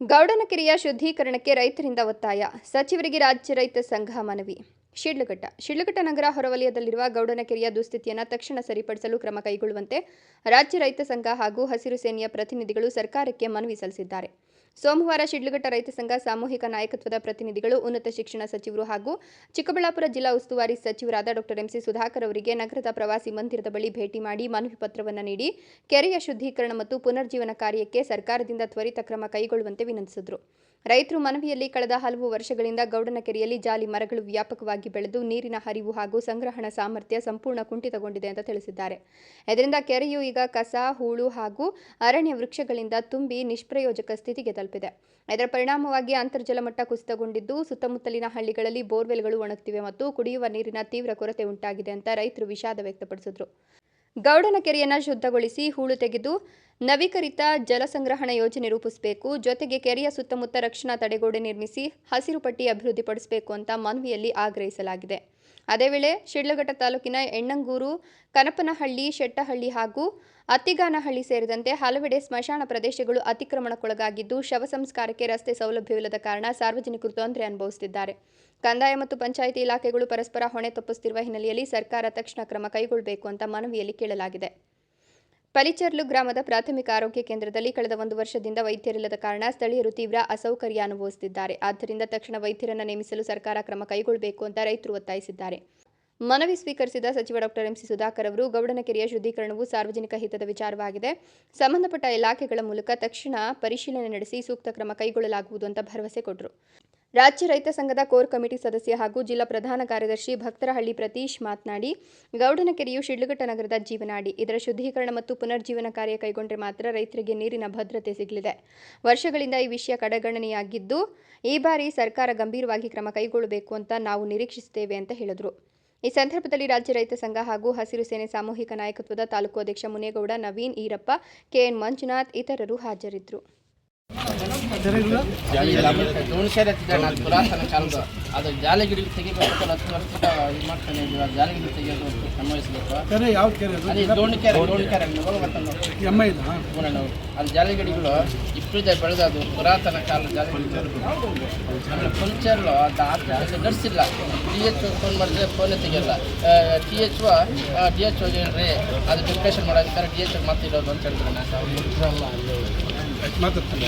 ಗೌಡನಕೆರೆಯ ಶುದ್ಧೀಕರಣಕ್ಕೆ ರೈತರಿಂದ ಒತ್ತಾಯ. ಸಚಿವರಿಗೆ ರಾಜ್ಯ ರೈತ ಸಂಘ ಮನವಿ. ಶಿಡ್ಲಘಟ್ಟ. ಶಿಡ್ಲಘಟ್ಟ ನಗರ ಹೊರವಲಯದಲ್ಲಿರುವ ಗೌಡನಕೆರೆಯ ದುಸ್ಥಿತಿಯನ್ನು ತಕ್ಷಣ ಸರಿಪಡಿಸಲು ಕ್ರಮ ಕೈಗೊಳ್ಳುವಂತೆ ರಾಜ್ಯ ರೈತ ಸಂಘ ಹಾಗೂ ಹಸಿರು ಸೇನೆಯ ಪ್ರತಿನಿಧಿಗಳು ಸರ್ಕಾರಕ್ಕೆ ಮನವಿ ಸಲ್ಲಿಸಿದ್ದಾರೆ. ಸೋಮವಾರ ಶಿಡ್ಲಘಟ್ಟ ರೈತ ಸಂಘ ಸಾಮೂಹಿಕ ನಾಯಕತ್ವದ ಪ್ರತಿನಿಧಿಗಳು, ಉನ್ನತ ಶಿಕ್ಷಣ ಸಚಿವರು ಹಾಗೂ ಚಿಕ್ಕಬಳ್ಳಾಪುರ ಜಿಲ್ಲಾ ಉಸ್ತುವಾರಿ ಸಚಿವರಾದ ಡಾಕ್ಟರ್ ಎಂಸಿ ಸುಧಾಕರ್ ಅವರಿಗೆ ನಗರದ ಪ್ರವಾಸಿ ಮಂದಿರದ ಬಳಿ ಭೇಟಿ ಮಾಡಿ ಮನವಿ ಪತ್ರವನ್ನು ನೀಡಿ ಕೆರೆಯ ಶುದ್ಧೀಕರಣ ಮತ್ತು ಪುನರ್ಜೀವನ ಕಾರ್ಯಕ್ಕೆ ಸರ್ಕಾರದಿಂದ ತ್ವರಿತ ಕ್ರಮ ಕೈಗೊಳ್ಳುವಂತೆ ವಿನಂತಿಸಿದರು. ರೈತರು ಮನವಿಯಲ್ಲಿ ಕಳೆದ ಹಲವು ವರ್ಷಗಳಿಂದ ಗೌಡನ ಕೆರೆಯಲ್ಲಿ ಜಾಲಿ ಮರಗಳು ವ್ಯಾಪಕವಾಗಿ ಬೆಳೆದು ನೀರಿನ ಹರಿವು ಹಾಗೂ ಸಂಗ್ರಹಣ ಸಾಮರ್ಥ್ಯ ಸಂಪೂರ್ಣ ಕುಂಠಿತಗೊಂಡಿದೆ ಅಂತ ತಿಳಿಸಿದ್ದಾರೆ. ಇದರಿಂದ ಕೆರೆಯು ಈಗ ಕಸ, ಹೂಳು ಹಾಗೂ ಅರಣ್ಯ ವೃಕ್ಷಗಳಿಂದ ತುಂಬಿ ನಿಷ್ಪ್ರಯೋಜಕ ಸ್ಥಿತಿಗೆ ತಲುಪಿದೆ. ಇದರ ಪರಿಣಾಮವಾಗಿ ಅಂತರ್ಜಲ ಮಟ್ಟ ಕುಸಿತಗೊಂಡಿದ್ದು ಸುತ್ತಮುತ್ತಲಿನ ಹಳ್ಳಿಗಳಲ್ಲಿ ಬೋರ್ವೆಲ್ಗಳು ಒಣಗುತ್ತಿವೆ ಮತ್ತು ಕುಡಿಯುವ ನೀರಿನ ತೀವ್ರ ಕೊರತೆ ಉಂಟಾಗಿದೆ ಅಂತ ರೈತರು ವಿಷಾದ ವ್ಯಕ್ತಪಡಿಸಿದರು. ಗೌಡನ ಕೆರೆಯನ್ನು ಶುದ್ಧಗೊಳಿಸಿ ಹೂಳು ತೆಗೆದು ನವೀಕರಿತ ಜಲಸಂಗ್ರಹಣ ಯೋಜನೆ ರೂಪಿಸಬೇಕು. ಜೊತೆಗೆ ಕೆರೆಯ ಸುತ್ತಮುತ್ತ ರಕ್ಷಣಾ ತಡೆಗೋಡೆ ನಿರ್ಮಿಸಿ ಹಸಿರು ಪಟ್ಟಿ ಅಭಿವೃದ್ಧಿಪಡಿಸಬೇಕು ಅಂತ ಮನವಿಯಲ್ಲಿ ಆಗ್ರಹಿಸಲಾಗಿದೆ. ಅದೇ ವೇಳೆ ಶಿಡ್ಲಘಟ್ಟ ತಾಲೂಕಿನ ಎಣ್ಣಂಗೂರು, ಕನಪನಹಳ್ಳಿ, ಶೆಟ್ಟಹಳ್ಳಿ ಹಾಗೂ ಅತ್ತಿಗಾನಹಳ್ಳಿ ಸೇರಿದಂತೆ ಹಲವೆಡೆ ಸ್ಮಶಾನ ಪ್ರದೇಶಗಳು ಅತಿಕ್ರಮಣಕ್ಕೊಳಗಾಗಿದ್ದು, ಶವ ಸಂಸ್ಕಾರಕ್ಕೆ ರಸ್ತೆ ಸೌಲಭ್ಯವಿಲ್ಲದ ಕಾರಣ ಸಾರ್ವಜನಿಕರು ತೊಂದರೆ ಅನುಭವಿಸುತ್ತಿದ್ದಾರೆ. ಕಂದಾಯ ಮತ್ತು ಪಂಚಾಯಿತಿ ಇಲಾಖೆಗಳು ಪರಸ್ಪರ ಹೊಣೆ ತಪ್ಪಿಸುತ್ತಿರುವ ಹಿನ್ನೆಲೆಯಲ್ಲಿ ಸರ್ಕಾರ ತಕ್ಷಣ ಕ್ರಮ ಕೈಗೊಳ್ಳಬೇಕು ಅಂತ ಮನವಿಯಲ್ಲಿ ಕೇಳಲಾಗಿದೆ. ಪಲಿಚರ್ಲು ಗ್ರಾಮದ ಪ್ರಾಥಮಿಕ ಆರೋಗ್ಯ ಕೇಂದ್ರದಲ್ಲಿ ಕಳೆದ ಒಂದು ವರ್ಷದಿಂದ ವೈದ್ಯರಿಲ್ಲದ ಕಾರಣ ಸ್ಥಳೀಯರು ತೀವ್ರ ಅಸೌಕರ್ಯ ಅನುಭವಿಸುತ್ತಿದ್ದಾರೆ. ಆದ್ದರಿಂದ ತಕ್ಷಣ ವೈದ್ಯರನ್ನು ನೇಮಿಸಲು ಸರ್ಕಾರ ಕ್ರಮ ಕೈಗೊಳ್ಳಬೇಕು ಅಂತ ರೈತರು ಒತ್ತಾಯಿಸಿದ್ದಾರೆ. ಮನವಿ ಸ್ವೀಕರಿಸಿದ ಸಚಿವ ಡಾಕ್ಟರ್ ಎಂಸಿ ಸುಧಾಕರ್ ಅವರು, ಗೌಡನಕೆರೆಯ ಶುದ್ಧೀಕರಣವು ಸಾರ್ವಜನಿಕ ಹಿತದ ವಿಚಾರವಾಗಿದೆ. ಸಂಬಂಧಪಟ್ಟ ಇಲಾಖೆಗಳ ಮೂಲಕ ತಕ್ಷಣ ಪರಿಶೀಲನೆ ನಡೆಸಿ ಸೂಕ್ತ ಕ್ರಮ ಕೈಗೊಳ್ಳಲಾಗುವುದು ಅಂತ ಭರವಸೆ ಕೊಟ್ಟರು. ರಾಜ್ಯ ರೈತ ಸಂಘದ ಕೋರ್ ಕಮಿಟಿ ಸದಸ್ಯ ಹಾಗೂ ಜಿಲ್ಲಾ ಪ್ರಧಾನ ಕಾರ್ಯದರ್ಶಿ ಭಕ್ತರಹಳ್ಳಿ ಪ್ರತೀಶ್ ಮಾತನಾಡಿ, ಗೌಡನಕೆರೆಯು ಶಿಡ್ಲಘಟ್ಟ ನಗರದ ಜೀವನಾಡಿ. ಇದರ ಶುದ್ಧೀಕರಣ ಮತ್ತು ಪುನರ್ಜೀವನ ಕಾರ್ಯ ಕೈಗೊಂಡರೆ ಮಾತ್ರ ರೈತರಿಗೆ ನೀರಿನ ಭದ್ರತೆ ಸಿಗಲಿದೆ. ವರ್ಷಗಳಿಂದ ಈ ವಿಷಯ ಕಡೆಗಣನೆಯಾಗಿದ್ದು ಈ ಬಾರಿ ಸರ್ಕಾರ ಗಂಭೀರವಾಗಿ ಕ್ರಮ ಕೈಗೊಳ್ಳಬೇಕು ಅಂತ ನಾವು ನಿರೀಕ್ಷಿಸುತ್ತೇವೆ ಅಂತ ಹೇಳಿದರು. ಈ ಸಂದರ್ಭದಲ್ಲಿ ರಾಜ್ಯ ರೈತ ಸಂಘ ಹಾಗೂ ಹಸಿರು ಸೇನೆ ಸಾಮೂಹಿಕ ನಾಯಕತ್ವದ ತಾಲೂಕು ಅಧ್ಯಕ್ಷ ಮುನೇಗೌಡ, ನವೀನ್ ಈರಪ್ಪ ಕೆಎನ್ ಮಂಜುನಾಥ್ ಇತರರು ಹಾಜರಿದ್ದರು ಅದು ಪುರಾತನ ಕಾಲದ ಅದು? ಜಾಲಿಗಿಡಿಗೆ ತೆಗಿಬೇಕು ಹತ್ತು ವರ್ಷದ ಇದು ಮಾಡ್ತಾನೆ ಇದ್ದೀವಿ ಅದು ಜಾಲಿಗಿಡಿ ತೆಗೆಯೋದು ಅನ್ವಯಿಸಬೇಕು ಕೆರೆ ಯಾವ ಕೆರೆ ಅದು ಎಮ್ಮ ಇದು ಜಾಲಿಗಿಡಿಗಳು ಬೆಳೆದದು ಪುರಾತನ ಕಾಲದ ಜಾಲಿಗಿಡಿ ಆಮೇಲೆ ಪಂಚರ್ಲು ಅದು ನಡ್ಸಿಲ್ಲ. ಡಿ ಎಚ್ ಫೋನ್ ಮಾಡಿದ್ರೆ ಫೋನೇ ತೆಗಿಯಲ್ಲ. ಟಿ ಎಚ್ ಡಿ ಎಚ್ ಹೋಗಿ ಅದು ಡಿಸ್ಕಷನ್ ಮಾಡೋದಕ್ಕೆ ಡಿ ಎಚ್ ಮಾತಿರೋದು ಅಂತ ಹೇಳ್ತಾರೆ ಮಾತಾಡ್ತೀನಿ